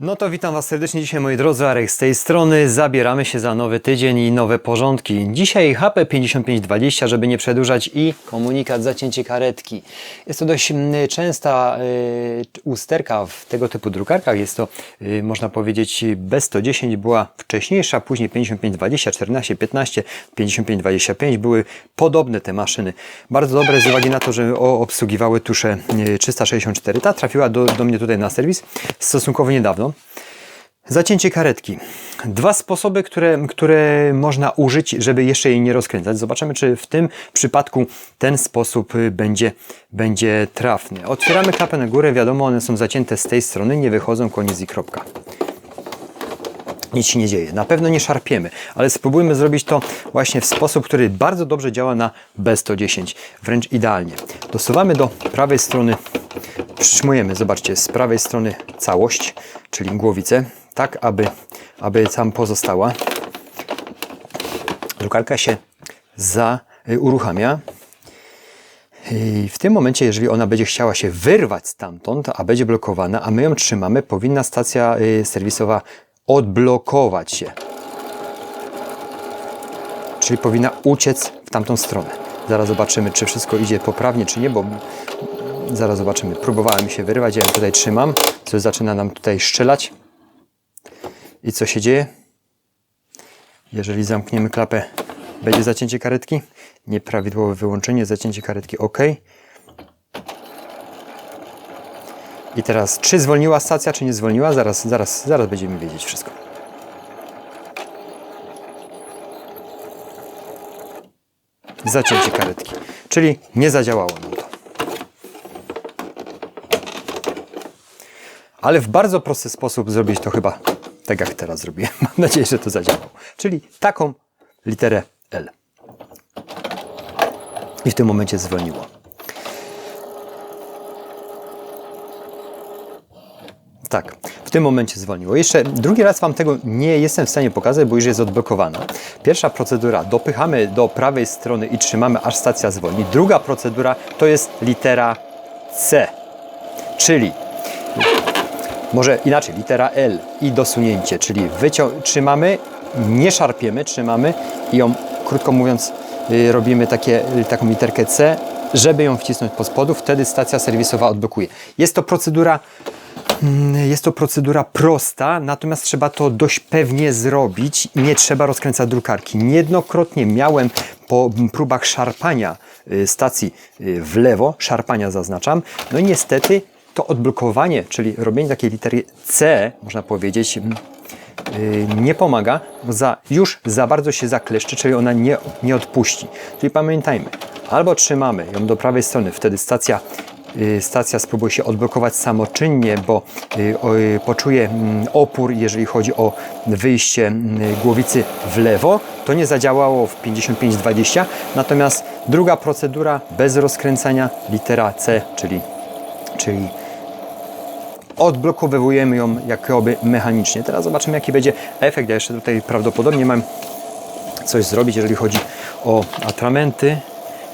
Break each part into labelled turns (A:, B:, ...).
A: No to witam Was serdecznie dzisiaj moi drodzy, Arek z tej strony. Zabieramy się za nowy tydzień i nowe porządki. Dzisiaj HP 5520, żeby nie przedłużać i komunikat zacięcie karetki. Jest to dość mm, częsta y, usterka w tego typu drukarkach. Jest to, y, można powiedzieć, B110 była wcześniejsza, później 5520, 14, 15, 5525 były podobne te maszyny. Bardzo dobre z uwagi na to, że obsługiwały tusze y, 364. Ta trafiła do, do mnie tutaj na serwis stosunkowo niedawno. Zacięcie karetki. Dwa sposoby, które, które można użyć, żeby jeszcze jej nie rozkręcać. Zobaczymy, czy w tym przypadku ten sposób y, będzie, będzie trafny. Otwieramy klapę na górę. Wiadomo, one są zacięte z tej strony, nie wychodzą koniec i kropka. Nic się nie dzieje. Na pewno nie szarpiemy, ale spróbujmy zrobić to właśnie w sposób, który bardzo dobrze działa na B110. Wręcz idealnie. Dosuwamy do prawej strony, przytrzymujemy, zobaczcie, z prawej strony całość, czyli głowicę, tak aby, aby tam pozostała. Drukarka się za, y, uruchamia. I w tym momencie, jeżeli ona będzie chciała się wyrwać stamtąd, a będzie blokowana, a my ją trzymamy, powinna stacja y, serwisowa odblokować się. Czyli powinna uciec w tamtą stronę. Zaraz zobaczymy, czy wszystko idzie poprawnie, czy nie, bo zaraz zobaczymy. Próbowałem się wyrwać, ja ją tutaj trzymam, coś zaczyna nam tutaj szczelać. I co się dzieje? Jeżeli zamkniemy klapę, będzie zacięcie karetki. Nieprawidłowe wyłączenie, zacięcie karetki OK. I teraz, czy zwolniła stacja, czy nie zwolniła? Zaraz, zaraz, zaraz będziemy wiedzieć wszystko. Zacięcie karetki, czyli nie zadziałało Ale w bardzo prosty sposób zrobić to chyba tak jak teraz zrobiłem. Mam nadzieję, że to zadziałało. Czyli taką literę L. I w tym momencie zwolniło. Tak, w tym momencie zwolniło. Jeszcze drugi raz Wam tego nie jestem w stanie pokazać, bo już jest odblokowana. Pierwsza procedura, dopychamy do prawej strony i trzymamy, aż stacja zwolni. Druga procedura to jest litera C, czyli może inaczej, litera L i dosunięcie, czyli trzymamy, nie szarpiemy, trzymamy i ją, krótko mówiąc, y, robimy takie, y, taką literkę C, żeby ją wcisnąć pod spodu, wtedy stacja serwisowa odblokuje. Jest to procedura Mm, Jest to procedura prosta, natomiast trzeba to dość pewnie zrobić. Nie trzeba rozkręcać drukarki. Niejednokrotnie miałem po próbach szarpania y, stacji w lewo, szarpania zaznaczam, no i niestety to odblokowanie, czyli robienie takiej litery C, można powiedzieć, y, nie pomaga, bo za, już za bardzo się zakleszczy, czyli ona nie, nie odpuści. Czyli pamiętajmy, albo trzymamy ją do prawej strony, wtedy stacja y, stacja spróbuje się odblokować samoczynnie, bo y, poczuje opór, jeżeli chodzi o wyjście głowicy w lewo. To nie zadziałało w 55-20, natomiast druga procedura bez rozkręcania, litera C, czyli, czyli odblokowujemy ją jakoby mechanicznie. Teraz zobaczymy, jaki będzie efekt. Ja jeszcze tutaj prawdopodobnie mam coś zrobić, jeżeli chodzi o atramenty.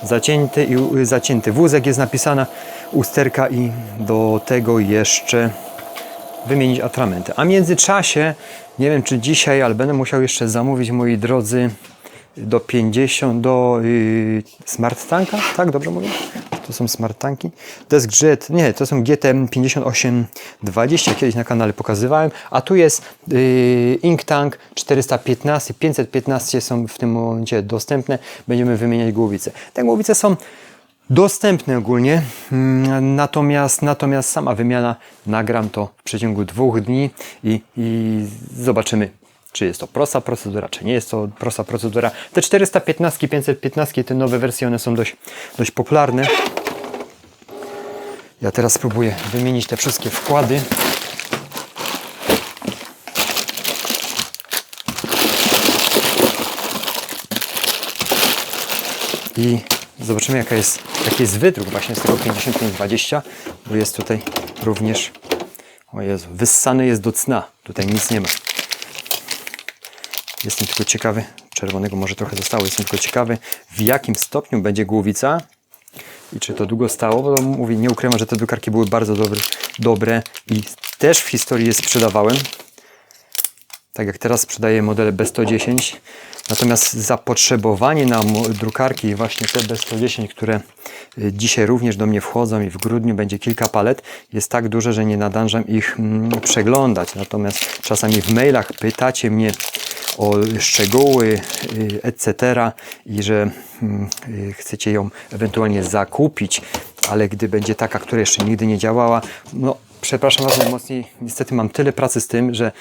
A: Zacięty i zacięty wózek jest napisana usterka i do tego jeszcze wymienić atramenty. A w międzyczasie, nie wiem czy dzisiaj, ale będę musiał jeszcze zamówić, moi drodzy, do 50, do yy, smart tanka, tak dobrze mówię? To są smart tanki. Desk Jet, nie, to są GT 5820, kiedyś na kanale pokazywałem, a tu jest yy, Ink Tank 415, 515 są w tym momencie dostępne, będziemy wymieniać głowice. Te głowice są dostępne ogólnie, mm, natomiast, natomiast sama wymiana nagram to w przeciągu dwóch dni i, i zobaczymy, czy jest to prosta procedura, czy nie jest to prosta procedura. Te 415, 515, te nowe wersje, one są dość, dość popularne. Ja teraz spróbuję wymienić te wszystkie wkłady. I zobaczymy jaka jest, jaki jest wydruk właśnie z tego 5520, bo jest tutaj również, o Jezu, wyssany jest do cna. Tutaj nic nie ma. Jestem tylko ciekawy, czerwonego może trochę zostało, jestem tylko ciekawy w jakim stopniu będzie głowica i czy to długo stało, bo nie ukrywam, że te drukarki były bardzo dobre, dobre i też w historii je sprzedawałem. Tak jak teraz sprzedaję modele B110. Natomiast zapotrzebowanie na drukarki, właśnie te B110, które y, dzisiaj również do mnie wchodzą i w grudniu będzie kilka palet, jest tak duże, że nie nadążam ich mm, przeglądać. Natomiast czasami w mailach pytacie mnie o szczegóły, y, etc. i że mm, y, chcecie ją ewentualnie zakupić, ale gdy będzie taka, która jeszcze nigdy nie działała, no przepraszam Was najmocniej, niestety mam tyle pracy z tym, że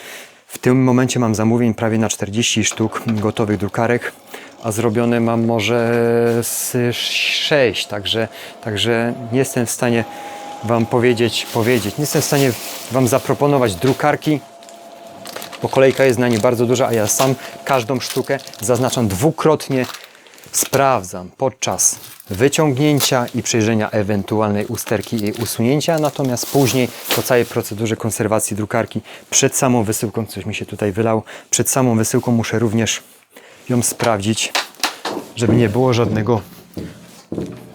A: w tym momencie mam zamówień prawie na 40 sztuk gotowych drukarek, a zrobione mam może z 6, także, także nie jestem w stanie Wam powiedzieć, powiedzieć, nie jestem w stanie Wam zaproponować drukarki, bo kolejka jest na nie bardzo duża, a ja sam każdą sztukę zaznaczam dwukrotnie, sprawdzam podczas wyciągnięcia i przejrzenia ewentualnej usterki i usunięcia, natomiast później po całej procedurze konserwacji drukarki, przed samą wysyłką, coś mi się tutaj wylało, przed samą wysyłką muszę również ją sprawdzić, żeby nie było żadnego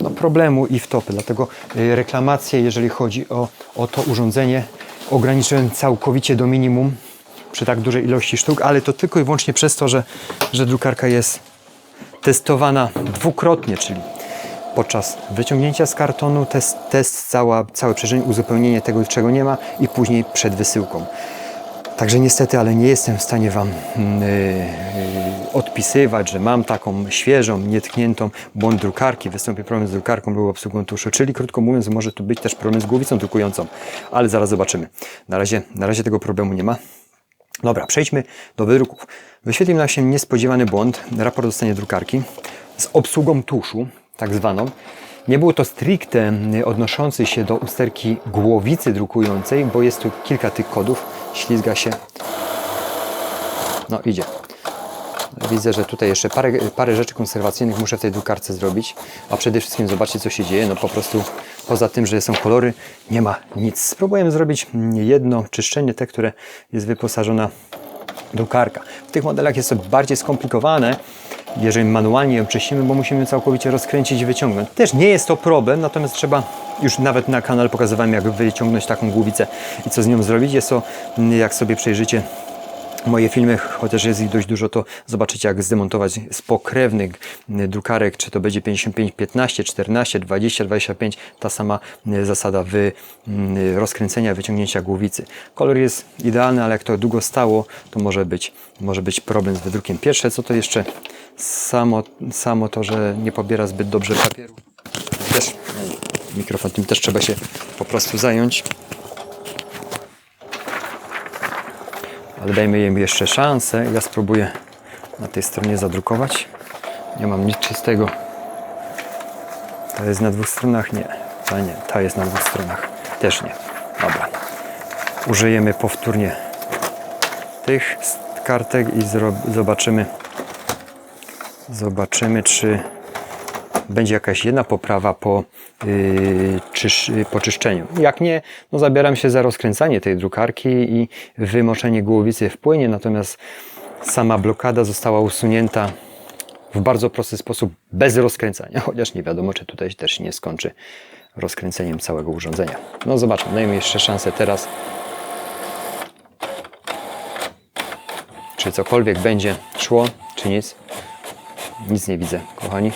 A: no, problemu i wtopy. Dlatego y, reklamacje, jeżeli chodzi o, o to urządzenie, ograniczyłem całkowicie do minimum przy tak dużej ilości sztuk, ale to tylko i wyłącznie przez to, że, że drukarka jest testowana dwukrotnie, czyli podczas wyciągnięcia z kartonu, test, test cała, całe przejrzenie, uzupełnienie tego, czego nie ma i później przed wysyłką. Także niestety, ale nie jestem w stanie Wam mm, y, y, odpisywać, że mam taką świeżą, nietkniętą błąd drukarki, wystąpi problem z drukarką lub obsługą tuszu, czyli krótko mówiąc może tu być też problem z głowicą drukującą, ale zaraz zobaczymy. Na razie, na razie tego problemu nie ma. Dobra, przejdźmy do wydruków. Wyświetlił nam się niespodziewany błąd, raport o stanie drukarki z obsługą tuszu, tak zwaną. Nie było to stricte odnoszący się do usterki głowicy drukującej, bo jest tu kilka tych kodów, ślizga się. No idzie. Widzę, że tutaj jeszcze parę, parę rzeczy konserwacyjnych muszę w tej drukarce zrobić, a przede wszystkim zobaczcie co się dzieje. No po prostu poza tym, że są kolory, nie ma nic. Spróbuję zrobić jedno czyszczenie, te, które jest wyposażona drukarka. W tych modelach jest to bardziej skomplikowane, jeżeli manualnie ją czyścimy, bo musimy całkowicie rozkręcić i wyciągnąć. Też nie jest to problem, natomiast trzeba, już nawet na kanale pokazywałem, jak wyciągnąć taką głowicę i co z nią zrobić. Jest to, jak sobie przejrzycie moje filmy, chociaż jest ich dość dużo, to zobaczycie jak zdemontować z pokrewnych drukarek, czy to będzie 55, 15, 14, 20, 25, ta sama zasada wy, rozkręcenia, wyciągnięcia głowicy. Kolor jest idealny, ale jak to długo stało, to może być, może być problem z wydrukiem. Pierwsze, co to jeszcze samo, samo to, że nie pobiera zbyt dobrze papieru. Też mikrofon, tym też trzeba się po prostu zająć. Ale dajmy im jeszcze szansę. Ja spróbuję na tej stronie zadrukować. Nie mam nic czystego. Ta jest na dwóch stronach? Nie. Ta nie. Ta jest na dwóch stronach. Też nie. Dobra. Użyjemy powtórnie tych kartek i zobaczymy zobaczymy czy będzie jakaś jedna poprawa po, yy, czysz, po czyszczeniu. Jak nie, no zabieram się za rozkręcanie tej drukarki i wymoczenie głowicy wpłynie, natomiast sama blokada została usunięta w bardzo prosty sposób, bez rozkręcania, chociaż nie wiadomo, czy tutaj też nie skończy rozkręceniem całego urządzenia. No zobaczmy, dajmy jeszcze szansę teraz. Czy cokolwiek będzie szło, czy nic. Nic nie widzę, kochani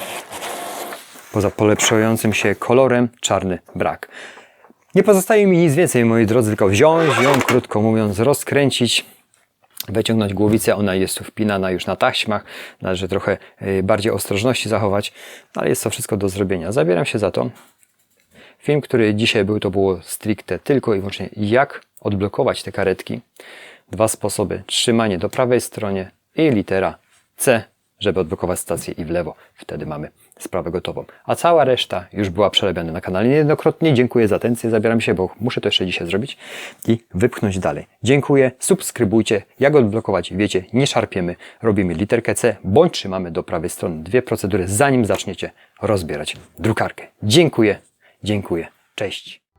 A: poza polepszającym się kolorem, czarny brak. Nie pozostaje mi nic więcej, moi drodzy, tylko wziąć ją, krótko mówiąc, rozkręcić, wyciągnąć głowicę, ona jest tu wpinana już na taśmach, należy trochę y, bardziej ostrożności zachować, ale jest to wszystko do zrobienia. Zabieram się za to. Film, który dzisiaj był, to było stricte tylko i wyłącznie jak odblokować te karetki. Dwa sposoby, trzymanie do prawej stronie i litera C żeby odblokować stację i w lewo. Wtedy mamy sprawę gotową. A cała reszta już była przelebiona na kanale niejednokrotnie. Dziękuję za atencję, zabieram się, bo muszę to jeszcze dzisiaj zrobić i wypchnąć dalej. Dziękuję, subskrybujcie. Jak odblokować? Wiecie, nie szarpiemy, robimy literkę C, bądź trzymamy do prawej strony dwie procedury, zanim zaczniecie rozbierać drukarkę. Dziękuję, dziękuję, cześć.